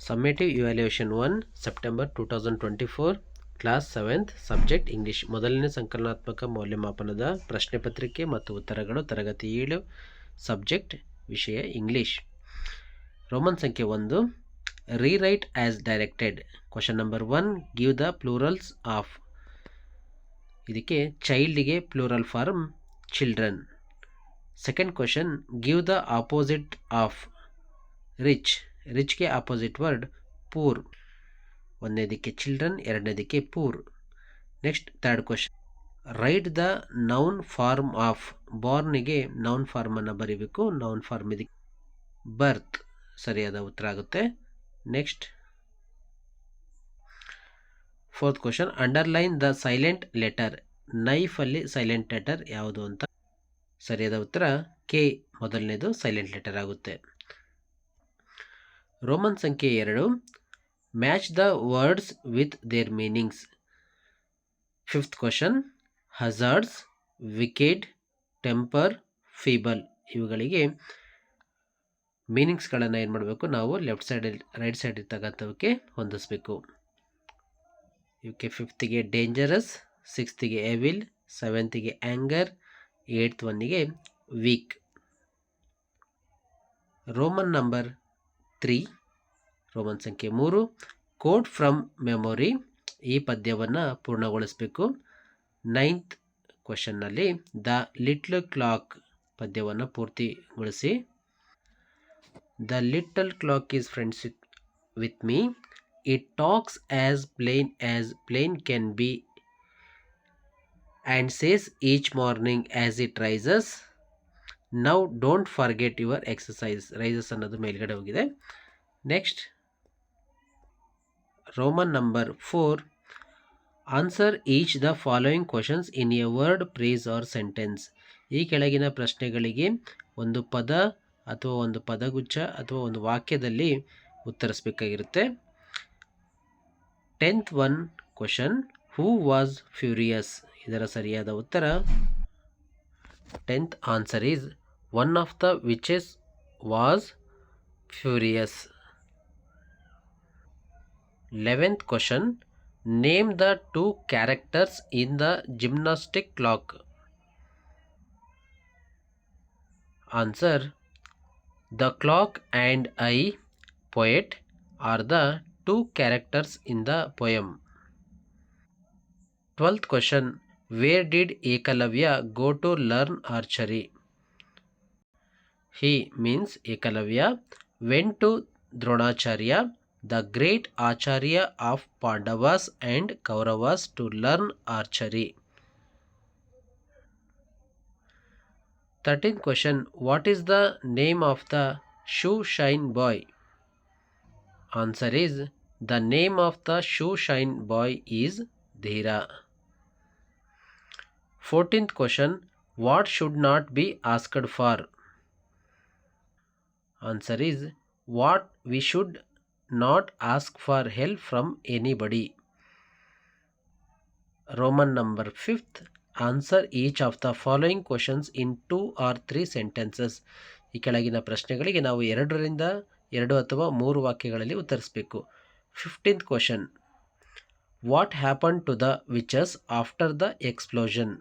Summative evaluation one September two thousand twenty four class seventh subject English ಮೊದಲನೇ ಸಂಕಲನಾತ್ಮಕ ಮೌಲ್ಯಮಾಪನದ ಪ್ರಶ್ನೆ ಪತ್ರಿಕೆ ಮತ್ತು ಉತ್ತರಗಳು, ತರಗತಿ ಏಳು ಸಬ್ಜೆಕ್ಟ್ ವಿಷಯ ಇಂಗ್ಲೀಷ್ ರೋಮನ್ ಸಂಖ್ಯೆ ಒಂದು rewrite as directed question number one give the plurals of ಇದಕ್ಕೆ ಚೈಲ್ಡ್ಗೆ plural form children second question give the opposite of rich ರಿಚ್ಗೆ opposite word poor ಒಂದನೇದಕ್ಕೆ children ಎರಡನೇದಕ್ಕೆ poor next third question write the noun form of ಬಾರ್ನಿಗೆ noun ಫಾರ್ಮನ್ನು ಬರೀಬೇಕು noun form ಇದಕ್ಕೆ. Birth ಸರಿಯಾದ ಉತ್ತರ ಆಗುತ್ತೆ. Next fourth question underline the silent letter ನೈಫಲ್ಲಿ silent letter ಯಾವುದು ಅಂತ. ಸರಿಯಾದ ಉತ್ತರ ಕೆ. ಮೊದಲನೇದು ಸೈಲೆಂಟ್ ಲೆಟರ್ ಆಗುತ್ತೆ. ರೋಮನ್ ಸಂಖ್ಯೆ ಎರಡು. Match the words with their meanings fifth question hazards wicked temper feeble ಇವುಗಳಿಗೆ ಮೀನಿಂಗ್ಸ್ಗಳನ್ನು ಏನು ಮಾಡಬೇಕು? ನಾವು ಲೆಫ್ಟ್ ಸೈಡಲ್ಲಿ ರೈಟ್ ಸೈಡ್ ಇರ್ತಕ್ಕಂಥವಕ್ಕೆ ಹೊಂದಿಸ್ಬೇಕು. ಇವಕ್ಕೆ ಫಿಫ್ತಿಗೆ ಡೇಂಜರಸ್ ಸಿಕ್ಸ್ತಿಗೆ ಎವಿಲ್ ಸೆವೆಂತಿಗೆ anger eighth ಒನ್ನಿಗೆ weak Roman number three, Roman ಸಂಖ್ಯೆ ಮೂರು, ಕೋಡ್ ಫ್ರಮ್ ಮೆಮೊರಿ ಈ ಪದ್ಯವನ್ನು ಪೂರ್ಣಗೊಳಿಸಬೇಕು. ನೈನ್ತ್ ಕ್ವಶನ್ನಲ್ಲಿ ದ ಲಿಟ್ಲ್ ಕ್ಲಾಕ್ ಪದ್ಯವನ್ನು ಪೂರ್ತಿಗೊಳಿಸಿ. The little clock is friends with me. It talks as plain as plain can be and says each morning as it rises. Now don't forget your exercise rises ಅನ್ನೋದು ಮೇಲ್ಗಡೆ ಹೋಗಿದೆ. Next Roman number four answer each the following questions in a word phrase or sentence ಈ ಕೆಳಗಿನ ಪ್ರಶ್ನೆಗಳಿಗೆ ಒಂದು ಪದ ಅಥವಾ ಒಂದು ಪದಗುಚ್ಛ ಅಥವಾ ಒಂದು ವಾಕ್ಯದಲ್ಲಿ ಉತ್ತರಿಸಬೇಕಾಗಿರುತ್ತೆ. Tenth one question who was furious ಇದರ ಸರಿಯಾದ ಉತ್ತರ. Tenth answer is one of the witches was furious. 11th question Name the two characters in the gymnastic clock. Answer The clock and I, poet, are the two characters in the poem. 12th question Where did Ekalavya go to learn archery? He means Ekalavya went to Dronacharya, the great Acharya of Pandavas and Kauravas to learn archery. 13th question What is the name of the shoe shine boy? Answer is the name of the shoe shine boy is Dhira. 14th question What should not be asked for? Answer is what we should not ask for help from anybody roman number fifth answer each of the following questions in two or three sentences ಈ ಕೆಳಗಿನ ಪ್ರಶ್ನೆಗಳಿಗೆ ನಾವು ಎರಡರಿಂದ ಎರಡು ಅಥವಾ ಮೂರು ವಾಕ್ಯಗಳಲ್ಲಿ ಉತ್ತರಿಸಬೇಕು. Fifteenth question what happen to the witches after the explosion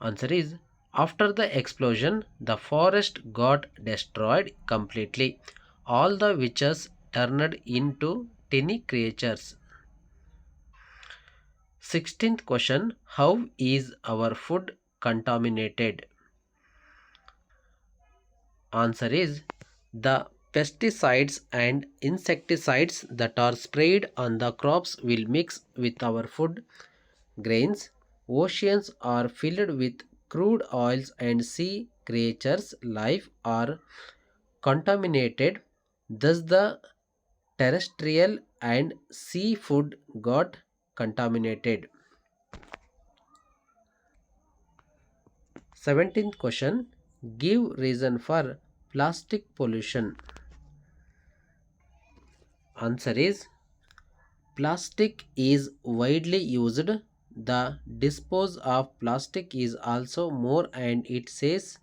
answer is After the explosion, the forest got destroyed completely. All the witches turned into tiny creatures. 16th question How is our food contaminated? Answer is the pesticides and insecticides that are sprayed on the crops will mix with our food grains. Oceans are filled with crude oils and sea creatures' life are contaminated. Thus, the terrestrial and seafood got contaminated. 17th question Give reason for plastic pollution. Answer is Plastic is widely used. The dispose of plastic is also more and it says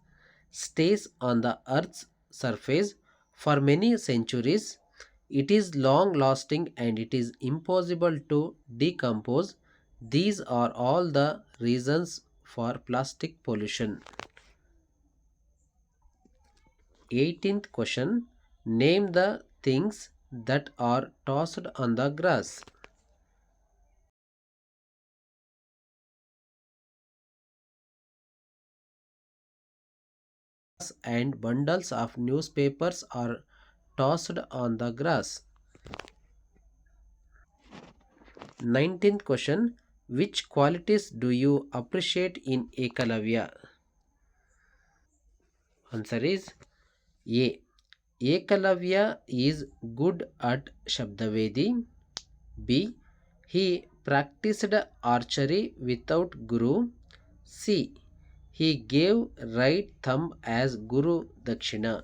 stays on the earth's surface for many centuries. it is long lasting and it is impossible to decompose. These are all the reasons for plastic pollution. 18th question. Name the things that are tossed on the grass and bundles of newspapers are tossed on the grass. 19th question Which qualities do you appreciate in Ekalavya? Answer is A. Ekalavya is good at Shabdavedi. B. He practiced archery without Guru. C. He gave right thumb as Guru Dakshina.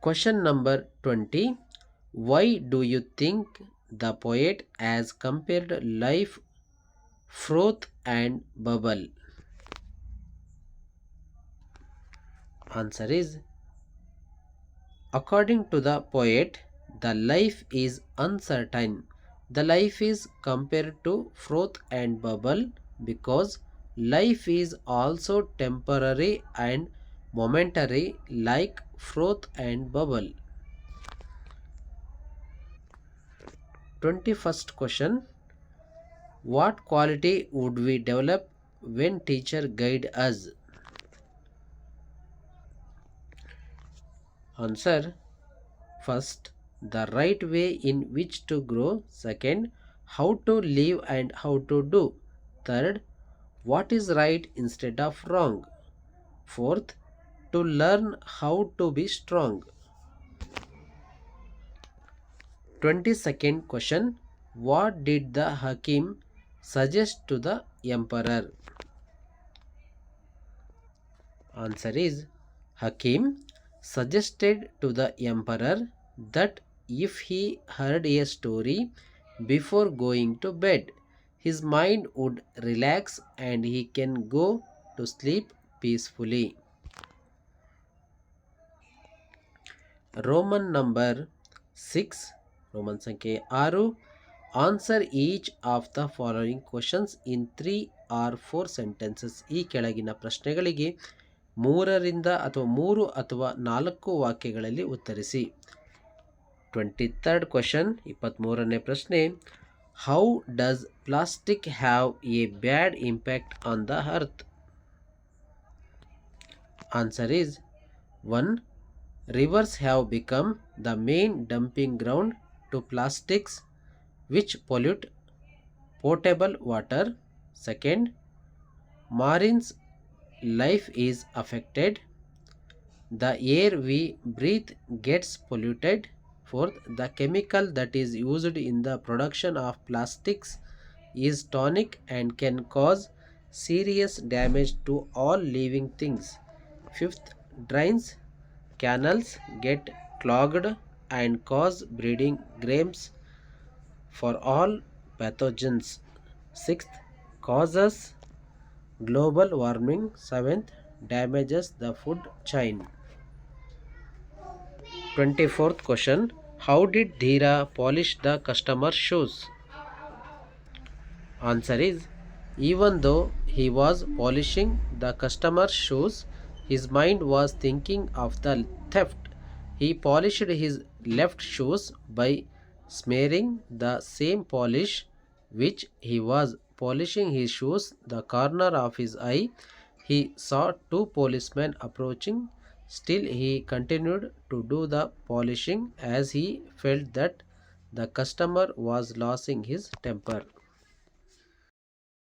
Question number 20. Why do you think the poet has compared life, froth, and bubble? Answer is According to the poet, the life is uncertain. The life is compared to froth and bubble because life is also temporary and momentary like froth and bubble. 21st question What quality would we develop when teacher guide us? Answer First, the right way in which to grow. Second, how to live and how to do. Third, what is right instead of wrong. Fourth, to learn how to be strong. 22nd question What did the Hakim suggest to the emperor? Answer is Hakim suggested to the emperor that if he heard a story before going to bed, his mind would relax and he can go to sleep peacefully. Roman number six Roman ಸಂಖ್ಯೆ ಆರು answer each of the following questions in three or four sentences ಈ ಕೆಳಗಿನ ಪ್ರಶ್ನೆಗಳಿಗೆ ಮೂರರಿಂದ ಅಥವಾ ಮೂರು ಅಥವಾ ನಾಲ್ಕು ವಾಕ್ಯಗಳಲ್ಲಿ ಉತ್ತರಿಸಿ. ಟ್ವೆಂಟಿ ತರ್ಡ್ ಕ್ವಶನ್ ಇಪ್ಪತ್ತ್ಮೂರನೇ ಪ್ರಶ್ನೆ. How does plastic have a bad impact on the earth? Answer is 1. Rivers have become the main dumping ground to plastics which pollute potable water. Second, marine's life is affected. The air we breathe gets polluted Fourth, the chemical that is used in the production of plastics is tonic and can cause serious damage to all living things. Fifth, drains Canals get clogged and cause breeding grapes for all pathogens. Sixth, causes global warming. Seventh, damages the food chain. 24th question How did Dhira polish the customer's shoes? Answer is Even though he was polishing the customer's shoes, his mind was thinking of the theft. He polished his left shoes by smearing the same polish which he was polishing his shoes. The corner of his eye, he saw two policemen approaching. Still, he continued to do the polishing as he felt that the customer was losing his temper.